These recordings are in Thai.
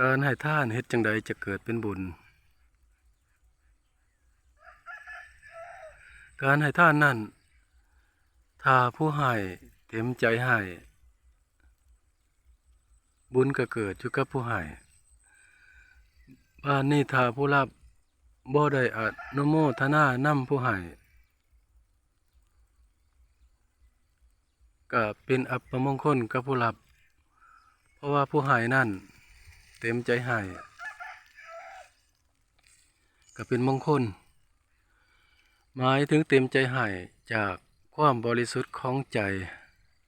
การให้ท่านเฮ็ดจังใดจะเกิดเป็นบุญ การให้ท่านนั่น ถ้าผู้ให้เต็มใจให้ บุญก็เกิดอยู่กับผู้ให้บ้านนี้ถ้าผู้รับบ่ได้อนุโมทนานำผู้ให้ก็เป็นอัปมงคลกับผู้รับ เพราะว่าผู้ให้นั่น เต็มใจให้ก็เป็นมงคล หมายถึงเต็มใจให้จากความบริสุทธิ์ของใจ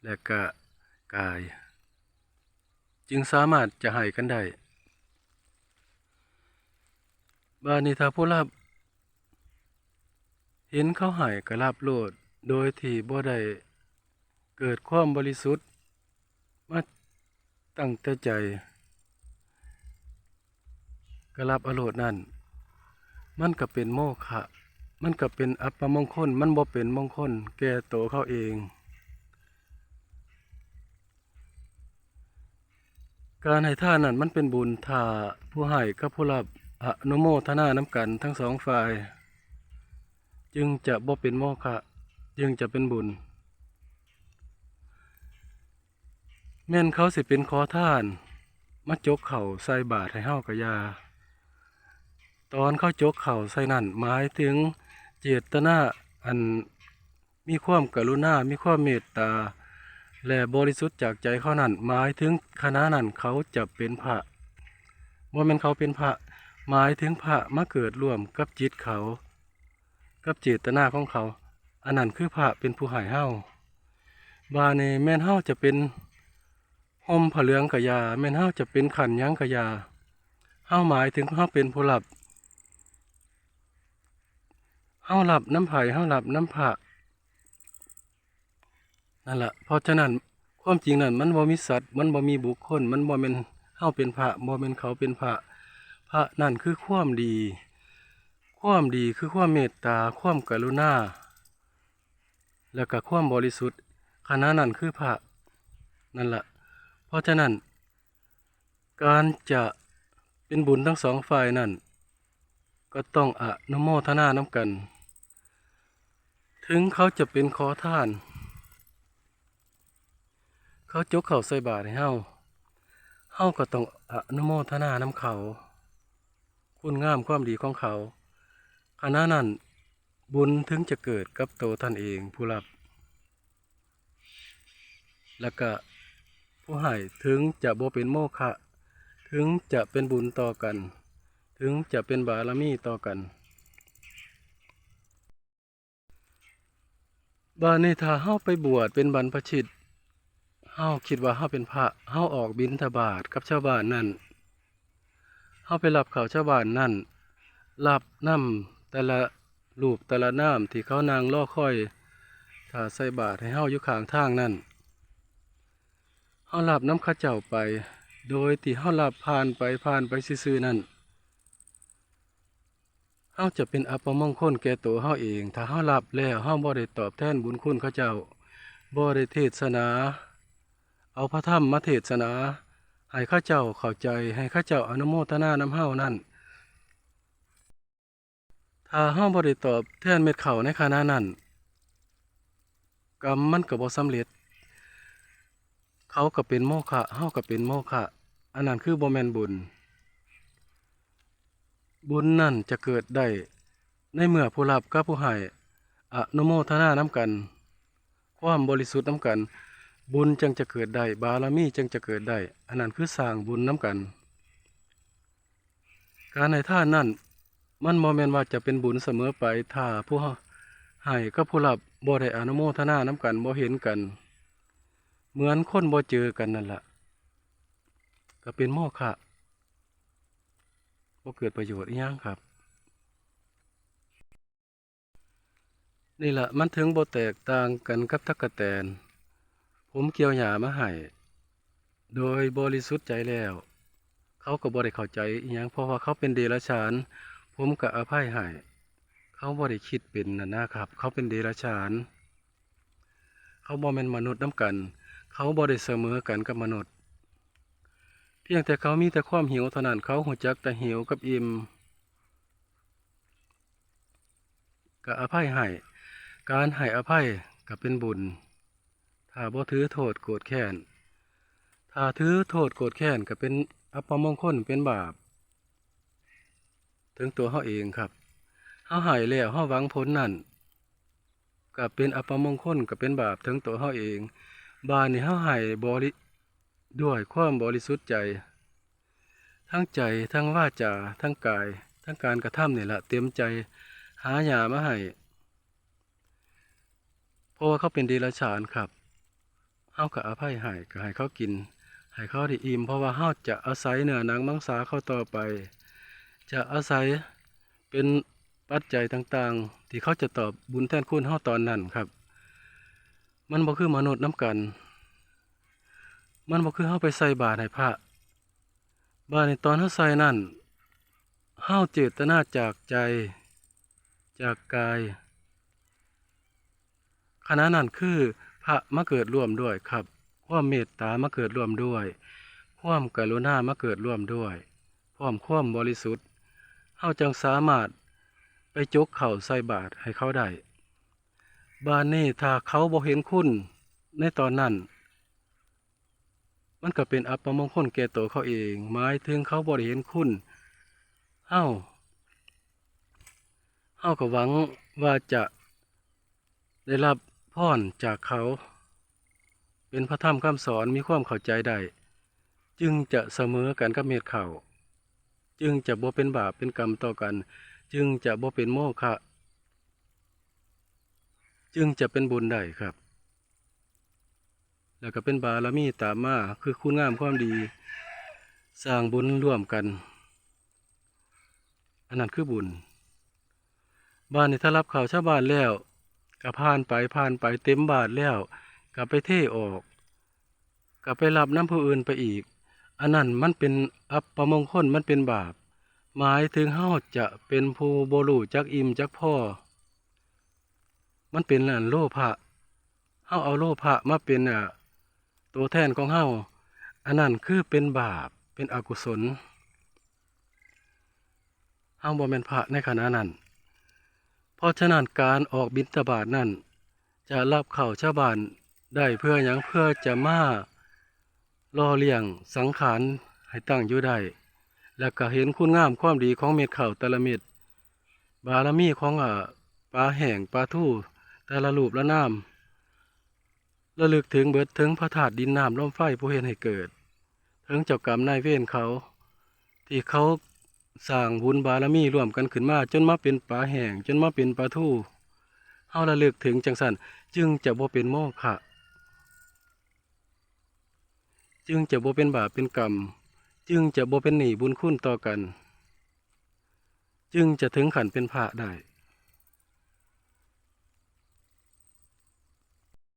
และก็กาย จึงสามารถจะให้กันได้บานิทาผู้รับเห็นเขาให้ก็รับโลด โดยที่บ่ได้เกิดความบริสุทธิ์มาตั้งแต่ใจ ก็รับอโลดนั่น มันก็เป็นโมฆะมันก็เป็นอัปมงคล มันบ่เป็นมงคล แก่โตวเขาเอง การให้ท่านนั้นมันเป็นบุญถ้าผู้ให้กับผู้รับอนุโมทนาน้ำกันทั้งสองฝ่าย จึงจะบ่เป็นโมฆะจึงจะเป็นบุญ แม่นเขาสิเป็นขอท่าน มาจกเข่าใส่บาตรให้เฮากะยา ตอนเขาจกเข่าใส่นั่นหมายถึงเจตนาอันมีความกรุณา มีความเมตตา และบริสุทธิ์จากใจเขานั่นหมายถึงคณะนั้นเขาจะเป็นพระว่ามันเขาเป็นพระหมายถึงพระมาเกิดร่วมกับจิตเขา กับเจตนาของเขา อันนั้นคือพระเป็นผู้หายเฮาบาเนแม่นเฮาจะเป็นห่มผเหลืองกะยา แม่นเฮาจะเป็นขันยังกะยาเฮาหมายถึงเฮาเป็นผู้หลับ เฮาหลับน้ำไผ่เฮาหลับน้ำผะนั่นแหละเพราะฉะนั้นความจริงนั่นมันบ่มีสัตว์มันบ่มีบุคคล มันบ่เป็นเฮาเป็นพระบ่เป็นเขาเป็นพระพระนั่นคือความดี ความดีคือความเมตตาความกรุณาแล้วก็ความบริสุทธิ์คณะนั้นคือพระนั่นแหละเพราะฉะนั้น การจะเป็นบุญทั้งสองฝ่ายนั่น ก็ต้องอนุโมทนาน้ำกัน ถึงเขาจะเป็นขอทาน เขาจกเข่าใส่บาตรให้เฮาเฮาก็ต้องอนุโมทนาน้ำเขา คุณงามความดีของเขาขณะนั้นบุญถึงจะเกิดกับโตวท่านเองผู้รับ แล้วก็ผู้ให้ถึงจะบ่เป็นโมฆะถึงจะเป็นบุญต่อกัน ถึงจะเป็นบารมีต่อกัน บานี้ถ้าเฮาไปบวชเป็นบรรพชิตเฮาคิดว่าเฮาเป็นพระเฮาออกบิณฑบาตกับชาวบ้านนั่นเฮาไปรับข่าวชาวบ้านนั่นรับน้ำแต่ละรูปแต่ละน้ำที่เขานางล่อคอยถ้าใส่บาตรให้เฮาอยู่ข้างทางนั่นเฮารับน้ำข้าเจ้าไป โดยที่เฮารับผ่านไปผ่านไปซื่อๆนั่น เฮาจะเป็นอัปมงคลแก่ตัวเฮาเอง ถ้าเฮารับแล้วเฮาบ่ได้ตอบแทนบุญคุณเขาเจ้าบ่ได้เทศนา เอาพระธรรมมาเทศนา ให้ข้าเจ้าเข้าใจ ให้ข้าเจ้าอนุโมทนานำเฮานั่น ถ้าเฮาบ่ได้ตอบแทนเม็ดข้าวในขณะนั้นกรรมมันก็บ่สำเร็จ เขาก็เป็นโมฆะเฮาก็เป็นโมฆะอันนั้นคือบ่แม่นบุญ บุญนั่นจะเกิดได้ในเมื่อผู้รับกับผู้ให้อนุโมทนาน้ำกัน ความบริสุทธิ์น้ำกัน บุญจึงจะเกิดได้บารมีจึงจะเกิดได้อันนั้นคือสร้างบุญน้ำกัน การในท่านนั่นมันโมเมนว่าจะเป็นบุญเสมอไปถ้าผู้ให้กับผู้รับบ่ได้อนุโมทนาน้ำกันบ่เห็นกัน เหมือนคนบ่เจอกันนั่นแหละก็เป็นโมฆะ บ่เกิดประโยชน์อีหยังครับ นี่แหละมันถึงบ่แตกต่างกันกับตักกะแตน ผมเกี่ยวหญ้ามาให้โดยบริสุทธิ์ใจแล้ว เขาก็บ่ได้เข้าใจอีหยังเพราะว่าเขาเป็นเดรัจฉาน ผมก็อภัยให้เขาบ่ได้คิดเป็นนะนะครับ เขาเป็นเดรัจฉาน เขาบ่แม่นมนุษย์น้ำกัน เขาบ่ได้เสมอกันกับมนุษย์ เพียงแต่เขามีแต่ความหิวเท่านั้นเขาหัวจักแต่หิวกับอิ่มก็อภัยให้การให้อภัยก็เป็นบุญ ถ้าบ่ถือโทษโกรธแค้นถ้าถือโทษโกรธแค้นก็เป็นอัปมงคลเป็นบาป ถึงตัวเฮาเองครับเฮาให้แล้วเฮาหวังผลนั่นก็เป็นอัปมงคลก็เป็นบาปถึงตัวเฮาเอง บาปนี่เฮาให้บริ ด้วยความบริสุทธิ์ใจ ทั้งใจทั้งว่าจาทั้งกาย ทั้งการกระทำนี่แหละเต็มใจหายามาให้เพราะว่าเขาเป็นเดรัจฉานครับเฮาก็อภัยให้ก็ให้เขากินให้เขาได้อิ่มเพราะว่าเฮาจะอาศัยเนื้อหนังมังสาเขาต่อไป จะอาศัยเป็นปัจจัยต่างๆ ที่เขาจะตอบบุญแทนคุณเฮาตอนนั้นครับ มันบ่คือมนุษย์น้ำกัน มันบ่คือเฮาไปใส่บาตรให้พระบาตรในตอนเฮาใส่นั่นเฮาเจตนาจากใจ จากกายขณะนั้นคือพระมาเกิดร่วมด้วยครับ ความเมตตามาเกิดร่วมด้วย ความกรุณามาเกิดร่วมด้วยพร้อมความบริสุทธิ์เฮาจึงสามารถไปจกเข่าใส่บาตรให้เขาได้บานนี้ถ้าเขาบ่เห็นคุณในตอนนั้น มันก็เป็นอัปมงคลแก่ตัวเขาเอง หมายถึงเขาบ่ได้เห็นคุณเฮาเฮาก็หวังว่าจะได้รับพรจากเขา เป็นพระธรรมคำสอนมีความเข้าใจได้จึงจะเสมอกันกับเม็ดเข่าจึงจะบ่เป็นบาปเป็นกรรมต่อกัน จึงจะบ่เป็นโมฆะจึงจะเป็นบุญได้ครับ แล้วก็เป็นบารมีตามมาคือคุณงามความดี สร้างบุญร่วมกัน อันนั้นคือบุญ บ้านนี้ถ้ารับข่าวชาวบ้านแล้วก็ผ่านไปผ่านไปเต็มบาทแล้วก็ไปเท่ออกก็ไปรับน้ำผู้อื่นไปอีก อันนั้นมันเป็นอัปมงคลมันเป็นบาป หมายถึงเฮาจะเป็นผู้บรูจักอิ่มจักพ่อ มันเป็นนั่นโลภะเฮาเอาโลภะมาเป็นอะ ตัวแทนของเฮาอันนั้นคือเป็นบาปเป็นอกุศลเฮาบ่แม่นพระในขณะนั้น เพราะฉะนั้นการออกบิณฑบาตนั่นจะรับเข้าชาวบ้านได้เพื่อหยังเพื่อจะมาล่อเลี้ยงสังขารให้ตั้งอยู่ได้ แล้วก็เห็นคุณงามความดีของเม็ดข้าวแต่ละเม็ดบารมีของอ่าปลาแห้งปลาทู่แต่ละรูปละน้ำ ระลึกถึงเบิดถึงพระธาตุดินน้ำลมไฟผู้เห็นให้เกิด ถึงเจ้ากรรมนายเวรเขา ที่เขาสร้างบุญบารมีร่วมกันขึ้นมาจนมาเป็นปลาแห้งจนมาเป็นปลาทู่เฮาระลึกถึงจังสันจึงจะบ่เป็นโมฆะจึงจะบ่เป็นบาปเป็นกรรม จึงจะบ่เป็นหนี้บุญคุณต่อกัน จึงจะถึงขันเป็นพระได้